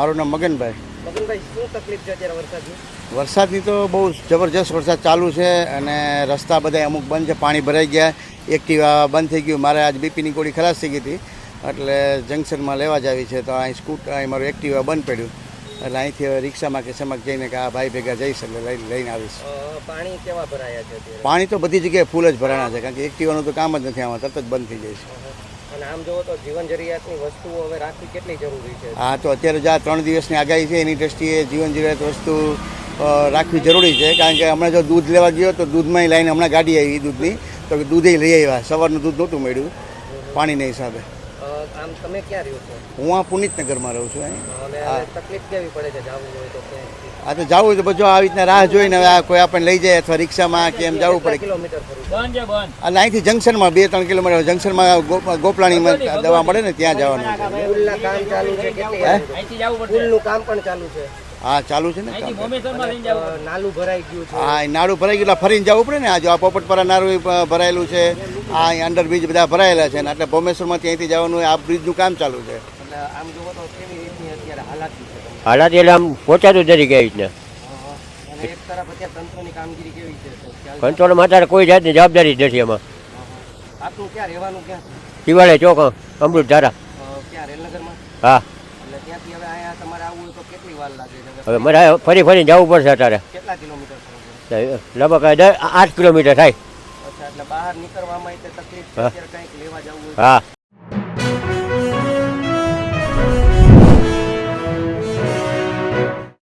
મારું નામ મગનભાઈ. મગનભાઈ શું તકલીફ છે અત્યારે વરસાદની? વરસાદની તો બહુ જબરજસ્ત વરસાદ ચાલુ છે અને રસ્તા બધા અમુક બંધ છે પાણી ભરાઈ ગયા. એક્ટિવા બંધ થઈ ગયું. મારે આજ બીપીની ગોળી ખલાસ થઈ ગઈ હતી. એટલે જંકશનમાં લેવા જ આવી છે. તો અહીં સ્કૂટર અહીં મારું એક્ટિવા બંધ પડ્યું. એટલે અહીંથી હવે રિક્ષામાં કે સમક જઈને કે આ ભાઈ ભેગા જઈશ એટલે લઈ લઈને આવીશ. પાણી કેવા ભરાયા છે પાણી તો બધી જગ્યાએ ફૂલ જ ભરાણા છે. કારણ કે એક્ટિવાનું તો કામ જ નથી આમાં. તરત જ બંધ થઈ જાય છે. અને આમ જોવો તો જીવન જરૂરિયાતની વસ્તુઓ હવે રાખવી કેટલી જરૂરી છે? હા, તો અત્યારે જે આ ત્રણ દિવસની આગાહી છે, એની દ્રષ્ટિએ જીવન જરૂરિયાત વસ્તુ રાખવી જરૂરી છે. કારણ કે હમણાં જો દૂધ લેવા ગયો તો દૂધમાં લાઈને હમણાં ગાડી આવી દૂધની. તો દૂધે લઈ આવ્યા, સવારનું દૂધ નહોતું મળ્યું, પાણીના હિસાબે. આમ તમે ક્યાં રહ્યો છો? હું આ પુનિતનગરમાં રહું છું અહીં. તકલીફ કેવી પડે છે જવું હોય તો આ તો જવું તો બધું આવી રીતના રાહ જોઈને હવે આ કોઈ આપણને લઈ જાય અથવા રિક્ષામાં કે એમ જવું પડે. કિલોમીટર અને અહીંથી જંકશનમાં બે ત્રણ કિલોમીટર જંકશનમાં ગોપલાણીમાં દવા મળે ને ત્યાં જવાનું. છે કામ ચાલુ છે કેટલી કામ પણ ચાલુ છે. હા ચાલુ છે ને. નાલું ભરાઈ ગયું છે. હા નાળું નાડું ભરાઈ ગયું એટલે ફરીને જવું પડે ને? આ જો આ પોપટપરા પ- ભરાયેલું છે આ અહીં અંડરબ્રિજ બધા ભરાયેલા છે ને એટલે ભોમેશ્વરમાં ત્યાંથી જવાનું હોય, આ બ્રિજનું કામ ચાલુ છે. એટલે આમ જોવો તો કેવી રીતની અત્યારે હાલાકી છે તમને? હાલાત એટલે આમ પોચાતું જરી ગયા કઈ રીતના. અ, અને એક તરફ અત્યારે તંત્રની કામગીરી કેવી છે? તો ખ્યાલ- કંટ્રોલમાં અત્યારે કોઈ જાતની જવાબદારી જ નથી એમાં આપનું ક્યાં રહેવાનું ક્યાં? દિવાળે ચોક અમૃત ધારા ક્યાં રેલનગરમાં? હા એટલે ત્યાંથી હવે અહીંયા તમારે આવવું હોય તો કેટલી વાર લાગે હવે મારે ફરી ફરી જવું પડશે અત્યારે. કેટલા કિલોમીટર લગભગ આઠ કિલોમીટર થાય. અચ્છા એટલે બહાર નીકળવામાં તકલીફ છે હા. અત્યારે કંઈક લેવા જવું હા.